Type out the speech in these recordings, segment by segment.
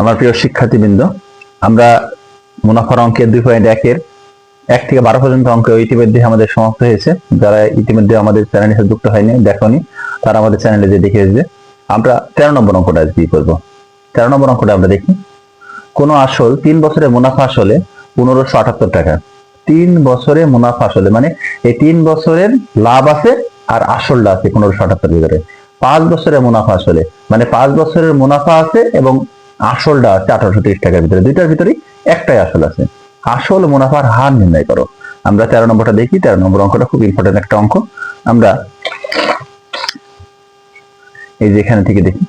আমার প্রিয় শিক্ষার্থীবৃন্দ, আমরা মুনাফার অঙ্কের দুই পয়েন্ট একের এক থেকে বারো পর্যন্ত অঙ্ক ইতিমধ্যে আমাদের সমাপ্ত হয়েছে। যারা ইতিমধ্যে আমাদের চ্যানেলের সাথে যুক্ত হয়নি, দেখনি, তারা আমাদের চ্যানেলে যে দেখে এসেছে আমরা তেরো নম্বর অঙ্কটা আজকে করব? তেরো নম্বর অঙ্কটা আমরা দেখি। কোনো আসল তিন বছরের মুনাফা আসলে পনেরোশো আটাত্তর টাকা। তিন বছরে মুনাফা আসলে মানে এই তিন বছরের লাভ আছে আর আসলটা আছে পনেরোশো আটাত্তর ভিতরে। পাঁচ বছরের মুনাফা আসলে। মানে পাঁচ বছরের মুনাফা আছে এবং আসলটা আছে আঠারোশো তিরিশ টাকার ভিতরে। দুইটার ভিতরেই একটাই আসল আছে। আসল মুনাফার হার নির্ণয় করো। আমরা তেরো নম্বরটা দেখি, তেরো নম্বর অঙ্কটা খুব ইম্পর্টেন্ট একটা অঙ্ক। আমরা এই যে এখানে থেকে দেখি।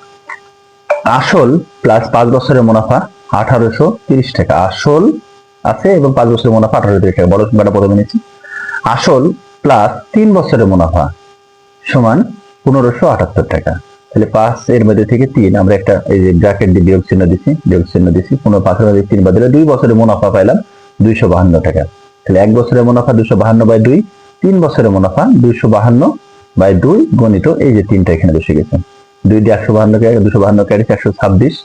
আসল প্লাস পাঁচ বছরের মুনাফা আঠারোশো তিরিশ টাকা। আসল আছে এবং পাঁচ বছরের মুনাফা আঠারোশো তিরিশ টাকা। বড় সংখ্যাটা প্রথমে নিচ্ছি। আসল প্লাস তিন বছরের মুনাফা সমান পনেরোশো আটাত্তর টাকা। তাহলে পাঁচ, এর মধ্যে থেকে তিন। আমরা একটা এই যে ব্র্যাকেট দিয়ে বিয়োগ চিহ্ন দিচ্ছি বিয়োগ চিহ্ন দিচ্ছি পনেরো পাঁচের মধ্যে তিন বাদ দুই বছরের মুনাফা পাইলাম দুইশো বাহান্ন টাকা। তাহলে এক বছরের মুনাফা দুশো বাহান্ন বাই দুই, তিন বছরের মুনাফা দুইশো বাহান্ন বাই দুই গণিত এই যে তিনটা এখানে বসে গেছে। দুই দিয়ে একশো বাহান্ন দুশো বাহান্ন কে একশো ছাব্বিশ,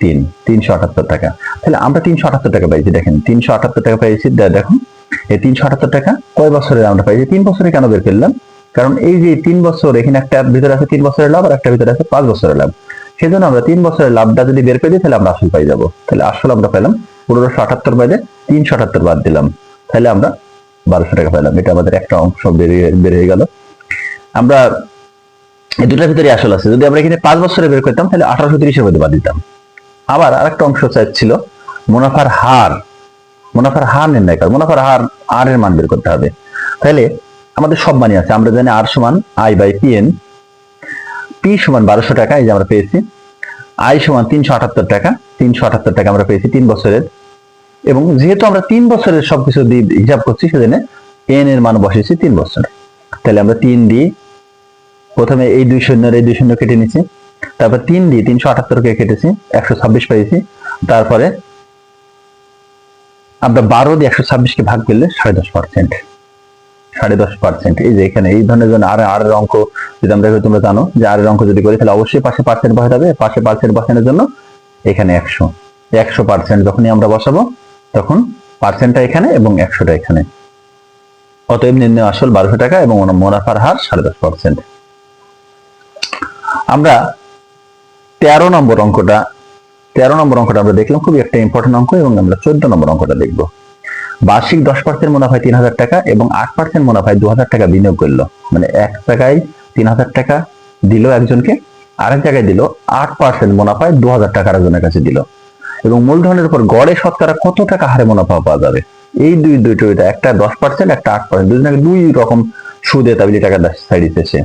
তিন, তিনশো আটাত্তর টাকা। তাহলে আমরা তিনশো আটাত্তর টাকা পাইছি, দেখেন, তিনশো আটাত্তর টাকা পাইছি, দে- দেখো এই তিনশো আটাত্তর টাকা কয় বছরের আমরা পাইছি, তিন বছরে কেন বের করলাম? কারণ এই যে তিন বছর, এখানে একটা ভিতরে আছে তিন বছরের লাভ আর একটা ভিতরে আছে পাঁচ বছরের লাভ। সেজন্য আমরা তিন বছরের লাভটা যদি বের করে দিই, তাহলে আমরা আসল পাই যাব। তাহলে আসল আমরা পেলাম পনেরোশো আটাত্তর বাইরে তিনশো আটাত্তর বাদ দিলাম। তাহলে আমরা বারোশো টাকা পেলাম। এটা আমাদের একটা অংশ বেরিয়ে বের হয়ে গেল। আমরা এই দুটার ভিতরে আসল আছে। যদি আমরা এখানে পাঁচ বছরে বের করতাম, তাহলে আঠারোশো তিরিশের মধ্যে বাদ দিতাম। আবার আরেকটা অংশ ছিল, মুনাফার হার। মুনাফার হার নির্ণয় কর। মুনাফার হার আর এর মান বের করতে হবে। তাহলে আমাদের সব মানই আছে। আমরা জানি আর সমান I by P N P সমান বারোশো টাকা, এই যে আমরা পেয়েছি। আই সমান তিনশো আটাত্তর টাকা, তিনশো আটাত্তর টাকা আমরা পেয়েছি তিন বছরের। এবং যেহেতু আমরা তিন বছরের সবকিছু দিয়ে হিসাব করছি, সেজন্য এন এর মান বসেছি তিন বছর। তাহলে আমরা তিন দিয়ে প্রথমে এই দুই শূন্যের এই দুই শূন্য কেটে নিচ্ছি তারপর তিন দিয়ে তিনশো আটাত্তরকে কেটেছি, একশো ছাব্বিশ পেয়েছি। তারপরে আমরা বারো দিয়ে একশো ছাব্বিশকে ভাগ করলে সাড়ে দশ পার্সেন্ট সাড়ে দশ পার্সেন্ট এই যে এখানে, এই ধরনের জন্য আর আর অঙ্ক যদি আমরা তোমরা জানো, যে আর অঙ্ক যদি করি, তাহলে অবশ্যই পাশে পার্সেন্ট বসাতে পাশে পার্সেন্ট বসানোর জন্য এখানে একশো। একশো পার্সেন্ট যখনই আমরা বসাবো, তখন পার্সেন্টটা এখানে এবং একশোটা এখানে। অতএব নির্ণয় আসল বারোশো টাকা এবং মুনাফার হার সাড়ে দশ পার্সেন্ট আমরা তেরো নম্বর অঙ্কটা, তেরো নম্বর অঙ্কটা আমরা দেখলাম, খুবই একটা ইম্পর্টেন্ট অঙ্ক এবং আমরা চোদ্দ নম্বর অঙ্কটা দেখব। বার্ষিক দশ পার্সেন্ট মুনাফায় তিন হাজার টাকা এবং আট পার্সেন্ট মুনাফায় দু হাজার টাকা বিনিয়োগ করল। মানে এক জায়গায় তিন হাজার টাকা দিল একজনকে, আরেক জায়গায় দিল আট পার্সেন্ট মুনাফায় দু হাজার টাকা আরেকজনের কাছে দিল। এবং মূলধনের উপর গড়ে শতকরা কত টাকা হারে মুনাফা পাওয়া যাবে? এই দুই দুইটা দুইটা একটা দশ পার্সেন্ট একটা আট পার্সেন্ট দুজনকে দুই রকম সুদে তাবিলি টাকা সাইড দিতেছে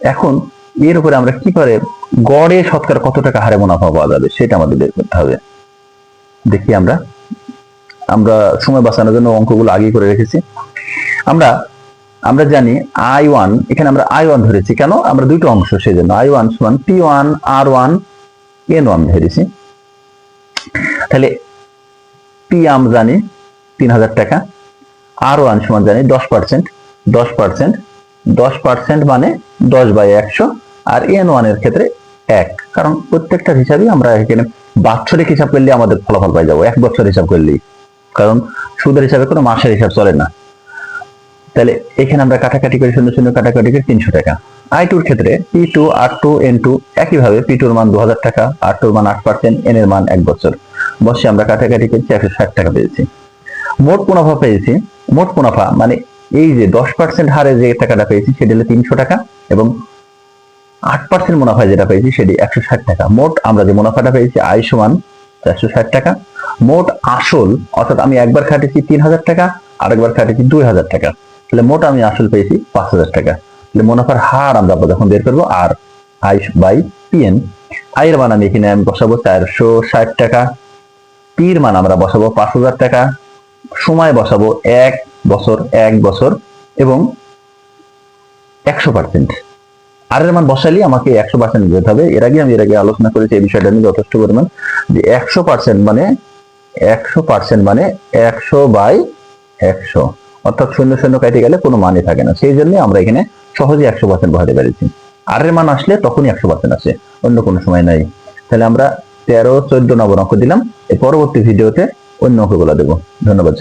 এখন এর উপরে আমরা কি করে গড়ে শতকরা কত টাকা হারে মুনাফা পাওয়া যাবে সেটা আমাদের বের করতে হবে। দেখি আমরা। আমরা সময় বাঁচানোর জন্য অঙ্কগুলো আগে করে রেখেছি। আমরা আমরা জানি আই ওয়ান এখানে আমরা আই ওয়ান ধরেছি। কেন? আমরা দুটো অংশ সেই জন্য আই ওয়ান সমান P one R one N one ধরেছি। তাহলে পি আম জানি তিন হাজার টাকা আর ওয়ান সমান জানি দশ পার্সেন্ট দশ পার্সেন্ট দশ পার্সেন্ট মানে দশ বাই একশো, আর এন ওয়ানের ক্ষেত্রে এক। কারণ প্রত্যেকটা হিসাবে আমরা এখানে বাৎসরিক হিসাব করলে আমাদের ফলাফল পাই যাব, এক বছর হিসাব করলেই। কারণ সুদের হিসাবে কোনো মাসের হিসাব চলে না। তাহলে এখানে আমরা কাটাকাটি করে, শূন্য শূন্য, কাটাকাটি করে তিনশো টাকা। আই টুর ক্ষেত্রে P two R two N two একইভাবে পি টুর মান দু হাজার টাকা আর টুর মান আট পার্সেন্ট এন এর মান এক বছর। বসে আমরা কাটাকাটি করেছি একশো ষাট টাকা পেয়েছি। মোট মুনাফা পেয়েছি, মোট মুনাফা মানে এই যে দশ পার্সেন্ট হারে যে টাকাটা পেয়েছি সেটা হলো তিনশো টাকা এবং আট পার্সেন্ট মুনাফা যেটা পেয়েছি সেটি একশো ষাট টাকা। মোট আমরা যে মুনাফাটা পেয়েছি, আয় সমান চারশো ষাট টাকা। মোট আসল, অর্থাৎ আমি একবার খাটেছি তিন হাজার টাকা, আরেকবার খাটেছি দুই হাজার টাকা। তাহলে মোট আমি আসল পেয়েছি পাঁচ হাজার টাকা। তাহলে মুনাফার হার আমরা যখন বের করব, আর আই বাই পিএন। আয়ের মান আমি এখানে আমি বসাবো চারশো ষাট টাকা। পির মান আমরা বসাবো পাঁচ হাজার টাকা। সময় বসাবো এক বছর এক বছর, এবং একশো পার্সেন্ট। আর এর মান বসালেই আমাকে একশো পার্সেন্ট যেতে হবে। এর আগে আমি এর আগে আলোচনা করেছি এই বিষয়টা নিয়ে যথেষ্ট পরিমাণ। যে একশো পার্সেন্ট মানে একশো পার্সেন্ট মানে একশো বাই একশো। অর্থাৎ শূন্য শূন্য কেটে গেলে কোনো মানই থাকে না। সেই জন্য আমরা এখানে সহজে একশো পার্সেন্ট বসাতে পেরেছি। আর এর মান আসলে তখনই একশো পার্সেন্ট আসে, অন্য কোনো সময় নাই। তাহলে আমরা তেরো, চোদ্দ নম্বর অঙ্ক দিলাম। এই পরবর্তী ভিডিওতে অন্য অঙ্কগুলো দেবো। ধন্যবাদ।